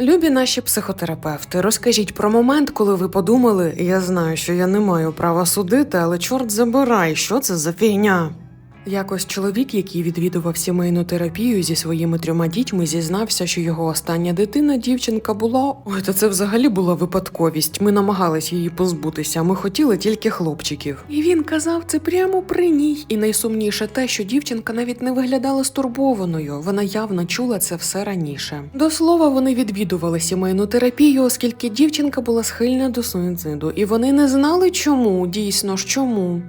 Любі наші психотерапевти, розкажіть про момент, коли ви подумали, я знаю, що я не маю права судити, але чорт забирай, що це за фігня? Якось чоловік, який відвідував сімейну терапію зі своїми трьома дітьми, зізнався, що його остання дитина, дівчинка, була. Ой, та це взагалі була випадковість. Ми намагались її позбутися. Ми хотіли тільки хлопчиків. І він казав це прямо при ній. І найсумніше те, що дівчинка навіть не виглядала стурбованою. Вона явно чула це все раніше. До слова, вони відвідували сімейну терапію, оскільки дівчинка була схильна до суїциду, і вони не знали, чому дійсно ж чому.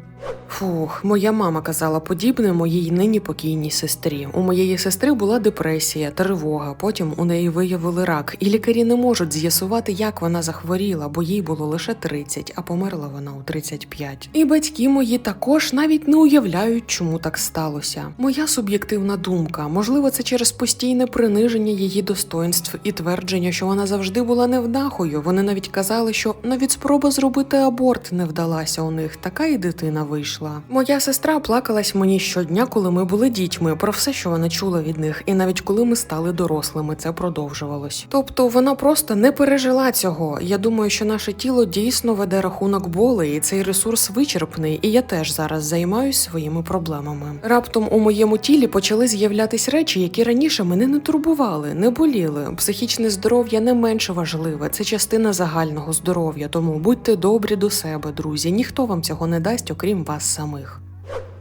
Фух, моя мама казала подібне моїй нині покійній сестрі. У моєї сестри була депресія, тривога. Потім у неї виявили рак, і лікарі не можуть з'ясувати, як вона захворіла, бо їй було лише 30, а померла вона у 35. І батьки мої також навіть не уявляють, чому так сталося. Моя суб'єктивна думка, можливо, це через постійне приниження її достоинств і твердження, що вона завжди була невдахою. Вони навіть казали, що навіть спроба зробити аборт не вдалася у них. Така і дитина вийшла. Моя сестра плакалась мені щодня, коли ми були дітьми, про все, що вона чула від них, і навіть коли ми стали дорослими, це продовжувалось. Тобто вона просто не пережила цього. Я думаю, що наше тіло дійсно веде рахунок болей, і цей ресурс вичерпний, і я теж зараз займаюсь своїми проблемами. Раптом у моєму тілі почали з'являтись речі, які раніше мене не турбували, не боліли. Психічне здоров'я не менше важливе, це частина загального здоров'я. Тому будьте добрі до себе, друзі. Ніхто вам цього не дасть, окрім вас самих.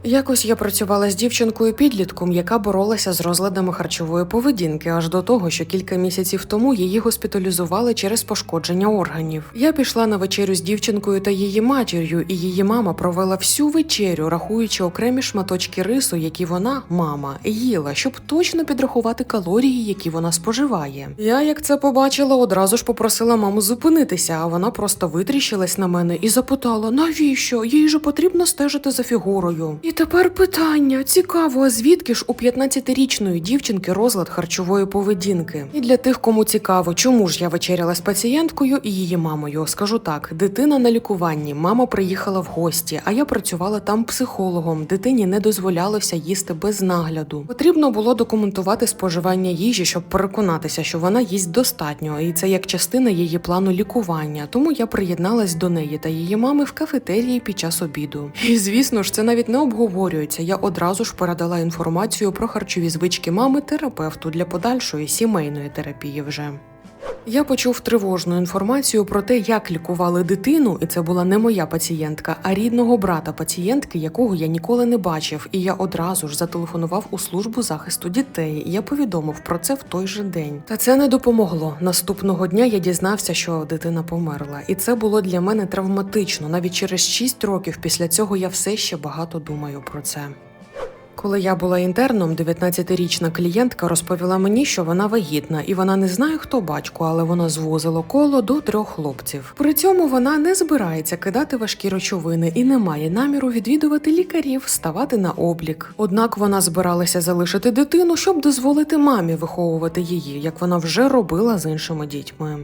Якось я працювала з дівчинкою підлітком, яка боролася з розладами харчової поведінки, аж до того, що кілька місяців тому її госпіталізували через пошкодження органів. Я пішла на вечерю з дівчинкою та її матір'ю, і її мама провела всю вечерю, рахуючи окремі шматочки рису, які вона, мама, їла, щоб точно підрахувати калорії, які вона споживає. Я, як це побачила, одразу ж попросила маму зупинитися, а вона просто витріщилась на мене і запитала: навіщо? Їй же потрібно стежити за фігурою. Тепер питання: цікаво, а звідки ж у 15-річної дівчинки розлад харчової поведінки? І для тих, кому цікаво, чому ж я вечеряла з пацієнткою і її мамою, скажу так: дитина на лікуванні, мама приїхала в гості, а я працювала там психологом. Дитині не дозволялося їсти без нагляду. Потрібно було документувати споживання їжі, щоб переконатися, що вона їсть достатньо, і це як частина її плану лікування. Тому я приєдналась до неї та її мами в кафетерії під час обіду. І звісно ж, це навіть не обговорюється. Я одразу ж передала інформацію про харчові звички мами терапевту для подальшої сімейної терапії вже. Я почув тривожну інформацію про те, як лікували дитину, і це була не моя пацієнтка, а рідного брата пацієнтки, якого я ніколи не бачив. І я одразу ж зателефонував у службу захисту дітей. Я повідомив про це в той же день. Та це не допомогло. Наступного дня я дізнався, що дитина померла, і це було для мене травматично. Навіть через 6 років після цього я все ще багато думаю про це. Коли я була інтерном, 19-річна клієнтка розповіла мені, що вона вагітна, і вона не знає, хто батько, але вона звозила коло до трьох хлопців. При цьому вона не збирається кидати важкі речовини і не має наміру відвідувати лікарів, ставати на облік. Однак вона збиралася залишити дитину, щоб дозволити мамі виховувати її, як вона вже робила з іншими дітьми.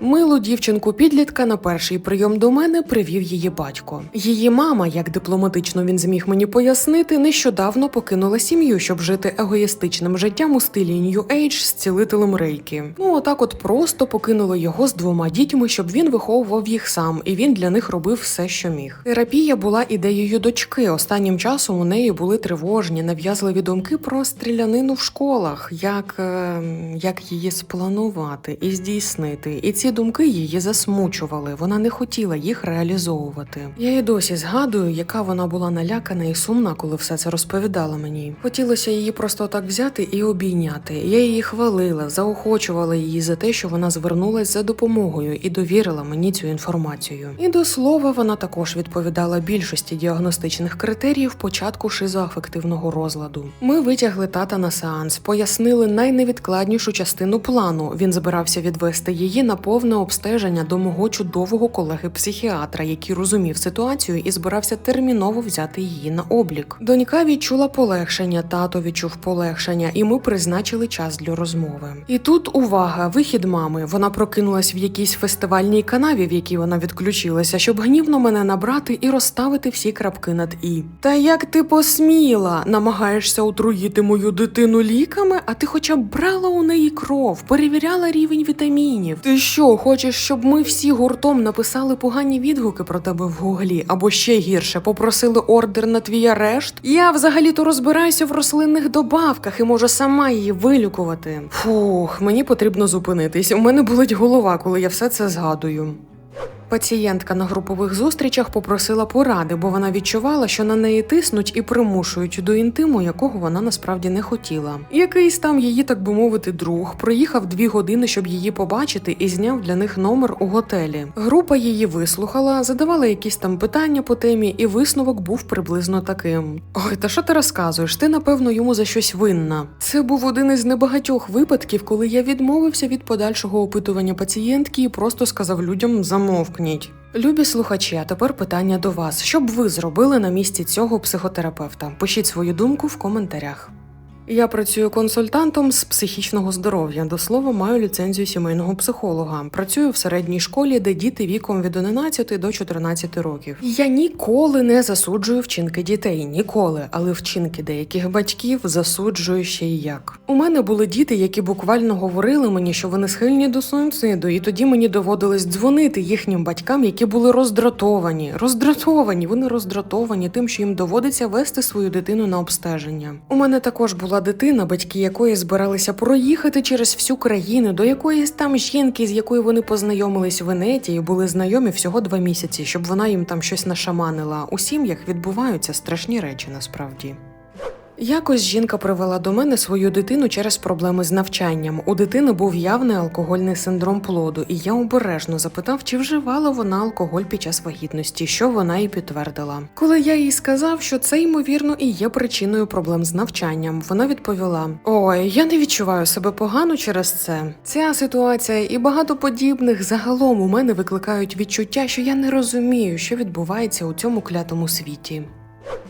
Милу дівчинку підлітка на перший прийом до мене привів її батько. Її мама, як дипломатично він зміг мені пояснити, нещодавно покинула сім'ю, щоб жити егоїстичним життем у стилі New Age з цілителем рейки. Ну отак, от просто покинула його з двома дітьми, щоб він виховував їх сам, і він для них робив все, що міг. Терапія була ідеєю дочки. Останнім часом у неї були тривожні, нав'язливі думки про стрілянину в школах, як, е, як її спланувати і здійснити. І ці думки її засмучували. Вона не хотіла їх реалізовувати. Я і досі згадую, яка вона була налякана і сумна, коли все це розповідала мені. Хотілося її просто так взяти і обійняти. Я її хвалила, заохочувала її за те, що вона звернулась за допомогою і довірила мені цю інформацію. І до слова, вона також відповідала більшості діагностичних критеріїв початку шизоафективного розладу. Ми витягли тата на сеанс, пояснили найневідкладнішу частину плану. Він збирався відвести її на повне обстеження до мого чудового колеги-психіатра, який розумів ситуацію і збирався терміново взяти її на облік. Донька відчула полегшення, тато відчув полегшення, і ми призначили час для розмови. І тут увага, вихід мами. Вона прокинулась в якійсь фестивальній канаві, в якій вона відключилася, щоб гнівно мене набрати і розставити всі крапки над і. Та як ти посміла? Намагаєшся отруїти мою дитину ліками, а ти хоча б брала у неї кров, перевіряла рівень вітамінів. Ти що, хочеш, щоб ми всі гуртом написали погані відгуки про тебе в гуглі, або ще гірше, попросили ордер на твій арешт? Я взагалі-то розбираюся в рослинних добавках і можу сама її вилікувати. Фух, мені потрібно зупинитись. У мене болить голова, коли я все це згадую. Пацієнтка на групових зустрічах попросила поради, бо вона відчувала, що на неї тиснуть і примушують до інтиму, якого вона насправді не хотіла. Якийсь там її, так би мовити, друг проїхав дві години, щоб її побачити, і зняв для них номер у готелі. Група її вислухала, задавала якісь там питання по темі, і висновок був приблизно таким: Ой, та що ти розказуєш? Ти напевно йому за щось винна. Це був один із небагатьох випадків, коли я відмовився від подальшого опитування пацієнтки і просто сказав людям замовкніть. Любі слухачі, а тепер питання до вас: що б ви зробили на місці цього психотерапевта? Пишіть свою думку в коментарях. Я працюю консультантом з психічного здоров'я. До слова, маю ліцензію сімейного психолога. Працюю в середній школі, де діти віком від 11 до 14 років. Я ніколи не засуджую вчинки дітей, ніколи, але вчинки деяких батьків засуджую ще й як. У мене були діти, які буквально говорили мені, що вони схильні до суїциду, і тоді мені доводилось дзвонити їхнім батькам, які були роздратовані. Роздратовані, вони роздратовані тим, що їм доводиться вести свою дитину на обстеження. У мене також була дитина, батьки якої збиралися проїхати через всю країну до якоїсь там жінки, з якою вони познайомились в і були знайомі всього два місяці, щоб вона їм там щось нашаманила. У сім'ях відбуваються страшні речі насправді. Якось жінка привела до мене свою дитину через проблеми з навчанням. У дитини був явний алкогольний синдром плоду, і я обережно запитав, чи вживала вона алкоголь під час вагітності, що вона і підтвердила. Коли я їй сказав, що це ймовірно і є причиною проблем з навчанням, вона відповіла: Ой, я не відчуваю себе погано через це. Ця ситуація і багато подібних загалом у мене викликають відчуття, що я не розумію, що відбувається у цьому клятому світі.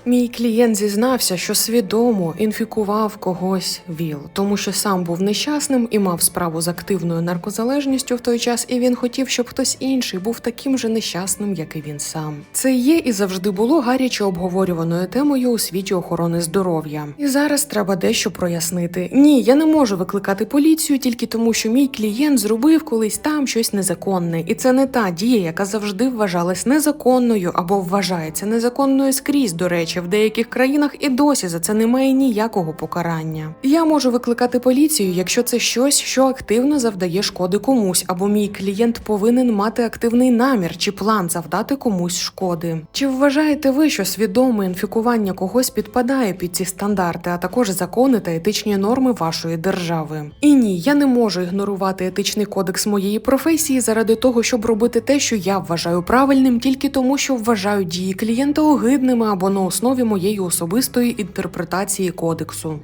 Мій клієнт зізнався, що свідомо інфікував когось ВІЛ, тому що сам був нещасним і мав справу з активною наркозалежністю в той час, і він хотів, щоб хтось інший був таким же нещасним, як і він сам. Це є і завжди було гаряче обговорюваною темою у світі охорони здоров'я. І зараз треба дещо прояснити. Ні, я не можу викликати поліцію тільки тому, що мій клієнт зробив колись там щось незаконне, і це не та дія, яка завжди вважалась незаконною або вважається незаконною скрізь. До речі, в деяких країнах і досі за це немає ніякого покарання. Я можу викликати поліцію, якщо це щось, що активно завдає шкоди комусь, або мій клієнт повинен мати активний намір чи план завдати комусь шкоди. Чи вважаєте ви, що свідоме інфікування когось підпадає під ці стандарти, а також закони та етичні норми вашої держави? І ні, я не можу ігнорувати етичний кодекс моєї професії заради того, щоб робити те, що я вважаю правильним, тільки тому, що вважаю дії клієнта огидними або на основі моєї особистої інтерпретації кодексу.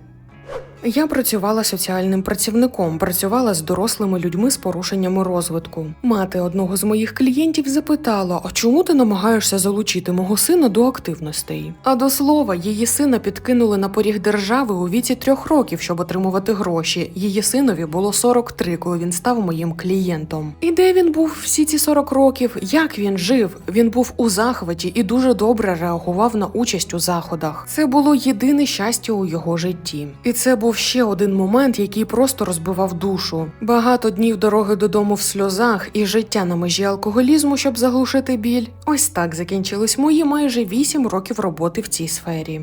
Я працювала соціальним працівником, працювала з дорослими людьми з порушеннями розвитку. Мати одного з моїх клієнтів запитала: А чому ти намагаєшся залучити мого сина до активностей? А до слова, її сина підкинули на поріг держави у віці трьох років, щоб отримувати гроші. Її синові було 43, коли він став моїм клієнтом. І де він був всі ці 40 років? Як він жив? Він був у захваті і дуже добре реагував на участь у заходах. Це було єдине щастя у його житті. І це був ще один момент, який просто розбивав душу. Багато днів дороги додому в сльозах і життя на межі алкоголізму, щоб заглушити біль. Ось так закінчились мої майже 8 років роботи в цій сфері.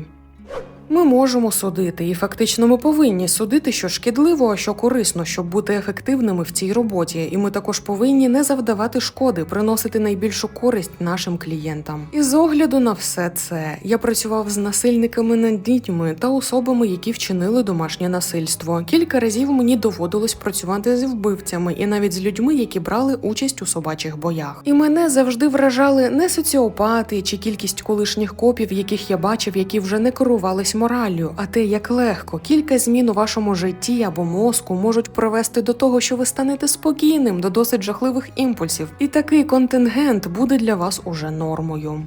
Ми можемо судити, і фактично ми повинні судити, що шкідливо, а що корисно, щоб бути ефективними в цій роботі. І ми також повинні не завдавати шкоди, приносити найбільшу користь нашим клієнтам. І з огляду на все це я працював з насильниками над дітьми та особами, які вчинили домашнє насильство. Кілька разів мені доводилось працювати з вбивцями і навіть з людьми, які брали участь у собачих боях. І мене завжди вражали не соціопати чи кількість колишніх копів, яких я бачив, які вже не керувались мораллю, а те, як легко кілька змін у вашому житті або мозку можуть привести до того, що ви станете спокійним до досить жахливих імпульсів, і такий контингент буде для вас уже нормою.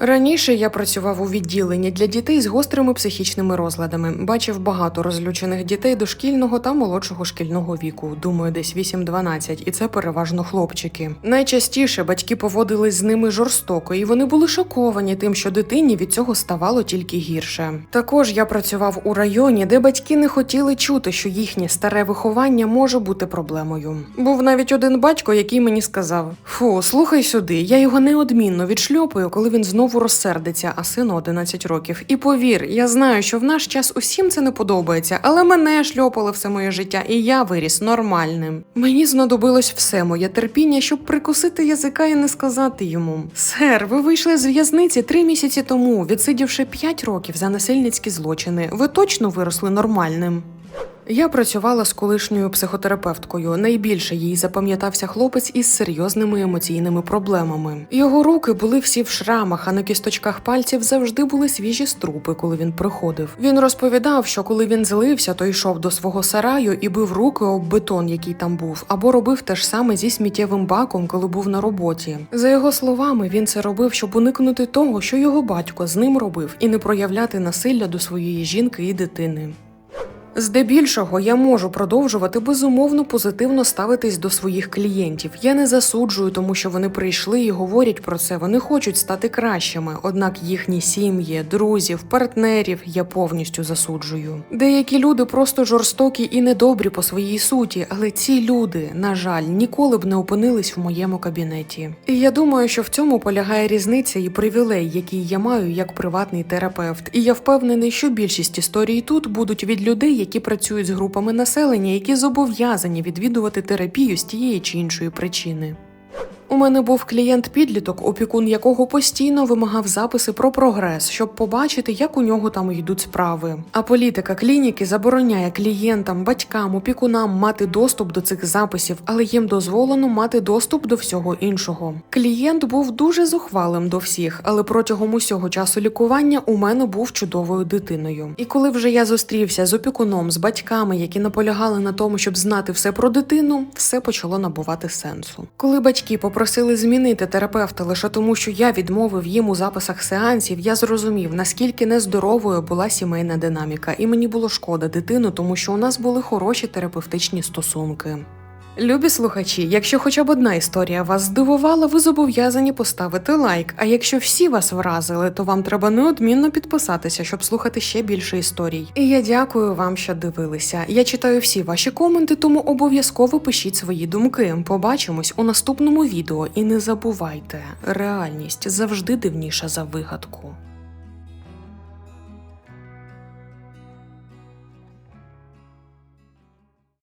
Раніше я працював у відділенні для дітей з гострими психічними розладами. Бачив багато розлючених дітей дошкільного та молодшого шкільного віку. Думаю, десь 8-12, і це переважно хлопчики. Найчастіше батьки поводились з ними жорстоко, і вони були шоковані тим, що дитині від цього ставало тільки гірше. Також я працював у районі, де батьки не хотіли чути, що їхнє старе виховання може бути проблемою. Був навіть один батько, який мені сказав: Фу, слухай сюди, я його неодмінно відшльопаю, коли він знову розсердиться, а сину 11 років. І повір, я знаю, що в наш час усім це не подобається, але мене шльопали все моє життя, і я виріс нормальним. Мені знадобилось все моє терпіння, щоб прикусити язика і не сказати йому: Сер, ви вийшли з в'язниці три місяці тому, відсидівши 5 років за насильницькі злочини. Ви точно виросли нормальним. Я працювала з колишньою психотерапевткою. Найбільше їй запам'ятався хлопець із серйозними емоційними проблемами. Його руки були всі в шрамах, а на кісточках пальців завжди були свіжі струпи, коли він приходив. Він розповідав, що коли він злився, то йшов до свого сараю і бив руки об бетон, який там був, або робив те ж саме зі сміттєвим баком, коли був на роботі. За його словами, він це робив, щоб уникнути того, що його батько з ним робив, і не проявляти насилля до своєї жінки і дитини. Здебільшого я можу продовжувати безумовно позитивно ставитись до своїх клієнтів. Я не засуджую, тому що вони прийшли і говорять про це. Вони хочуть стати кращими. Однак їхні сім'ї, друзів, партнерів я повністю засуджую. Деякі люди просто жорстокі і недобрі по своїй суті, але ці люди, на жаль, ніколи б не опинились в моєму кабінеті. І я думаю, що в цьому полягає різниця і привілей, який я маю як приватний терапевт. І я впевнений, що більшість історій тут будуть від людей, які працюють з групами населення, які зобов'язані відвідувати терапію з тієї чи іншої причини. У мене був клієнт-підліток, опікун якого постійно вимагав записи про прогрес, щоб побачити, як у нього там йдуть справи. А політика клініки забороняє клієнтам, батькам, опікунам мати доступ до цих записів, але їм дозволено мати доступ до всього іншого. Клієнт був дуже зухвалим до всіх, але протягом усього часу лікування у мене був чудовою дитиною. І коли вже я зустрівся з опікуном, з батьками, які наполягали на тому, щоб знати все про дитину, все почало набувати сенсу. Коли батьки попросили змінити терапевта лише тому, що я відмовив їм у записах сеансів, я зрозумів, наскільки нездоровою була сімейна динаміка, і мені було шкода дитину, тому що у нас були хороші терапевтичні стосунки. Любі слухачі, якщо хоча б одна історія вас здивувала, ви зобов'язані поставити лайк. А якщо всі вас вразили, то вам треба неодмінно підписатися, щоб слухати ще більше історій. І я дякую вам, що дивилися. Я читаю всі ваші коменти, тому обов'язково пишіть свої думки. Побачимось у наступному відео і не забувайте, реальність завжди дивніша за вигадку.